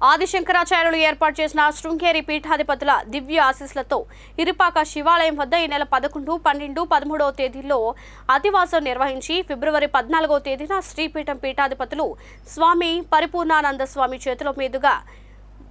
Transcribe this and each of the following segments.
ఆదిశంకరాచార్యులు ఏర్పాటు చేసిన శృంగేరి పీఠాధిపతుల దివ్య ఆశీస్సులతో ఇరుపాక శివాలయం వద్ద ఈ నెల పదకొండు పన్నెండు పదమూడవ తేదీల్లో అతివాసం నిర్వహించి ఫిబ్రవరి పద్నాలుగవ తేదీన శ్రీపీఠం పీఠాధిపతులు స్వామి పరిపూర్ణానంద స్వామి చేతుల మీదుగా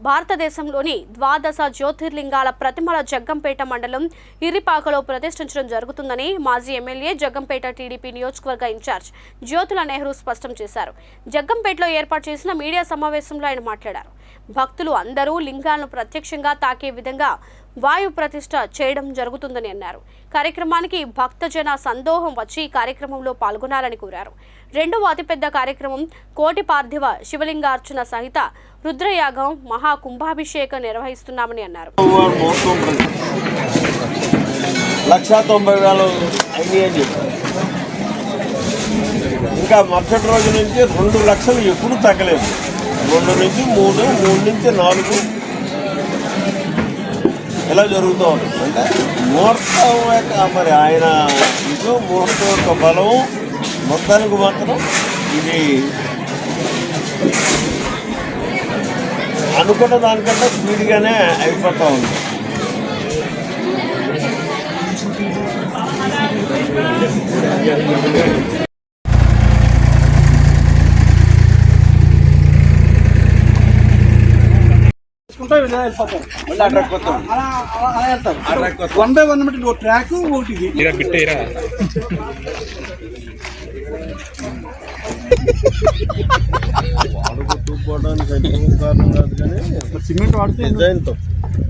భారతదేశంలోని ద్వాదశ జ్యోతిర్లింగాల ప్రతిమల జగ్గంపేట మండలం ఇరిపాకలో ప్రతిష్ఠించడం జరుగుతుందని మాజీ ఎమ్మెల్యే జగ్గంపేట టీడీపీ నియోజకవర్గ ఇన్ఛార్జ్ జ్యోతుల నెహ్రూ స్పష్టం చేశారు. జగ్గంపేటలో ఏర్పాటు చేసిన మీడియా సమావేశంలో ఆయన మాట్లాడారు. భక్తులు అందరూ లింగాలను ప్రత్యక్షంగా తాకే విధంగా వాయు ప్రతిష్ట చేయడం జరుగుతుందని అన్నారు. కార్యక్రమానికి భక్తజన సందోహం వచ్చి కార్యక్రమంలో పాల్గొనాలని కోరారు. రెండవ అతిపెద్ద కార్యక్రమం కోటి పార్థివ శివలింగార్చన సహిత రుద్రయాగం మహాకుంభాభిషేకం నిర్వహిస్తున్నామని అన్నారు. లక్ష తొంభై వేలు అయ్యి అని చెప్పారు. ఇంకా మరుసటి రోజు నుంచి రెండు లక్షలు ఎప్పుడు తగ్గలేదు. రెండు నుంచి మూడు మూడు నుంచి నాలుగు ఎలా జరుగుతూ ఉంటుంది అంటే ముహూర్తం యొక్క మరి ఆయన ఇటు ముహూర్తం యొక్క బలం మొత్తానికి మాత్రం ఇది అనుకున్న దానికంటే స్పీడ్గానే అయిపోతూ ఉంది. ఇలా వెళ్ళిపోతారు మళ్ళీ అలా అలా వెళ్తారు. వన్ బై వన్ అంటే ఒక ట్రాక్ ఒకటి ఇది ఇరా బిట్టేరా వాడు కొట్టుకుపోవడానికి ఎక్కువ కారణం కాదు కానీ సిమెంట్ వాడితే డిజైన్తో.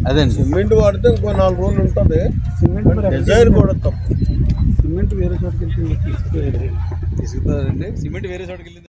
అదే సిమెంట్ వాడితే ఇంకో నాలుగు రోజులు ఉంటుంది. సిమెంట్ డిజైన్ కూడా తప్పు. సిమెంట్ వేరే చోటుకి ఇసుకుతుందండి సిమెంట్ వేరే చోటుకి వెళ్ళింది.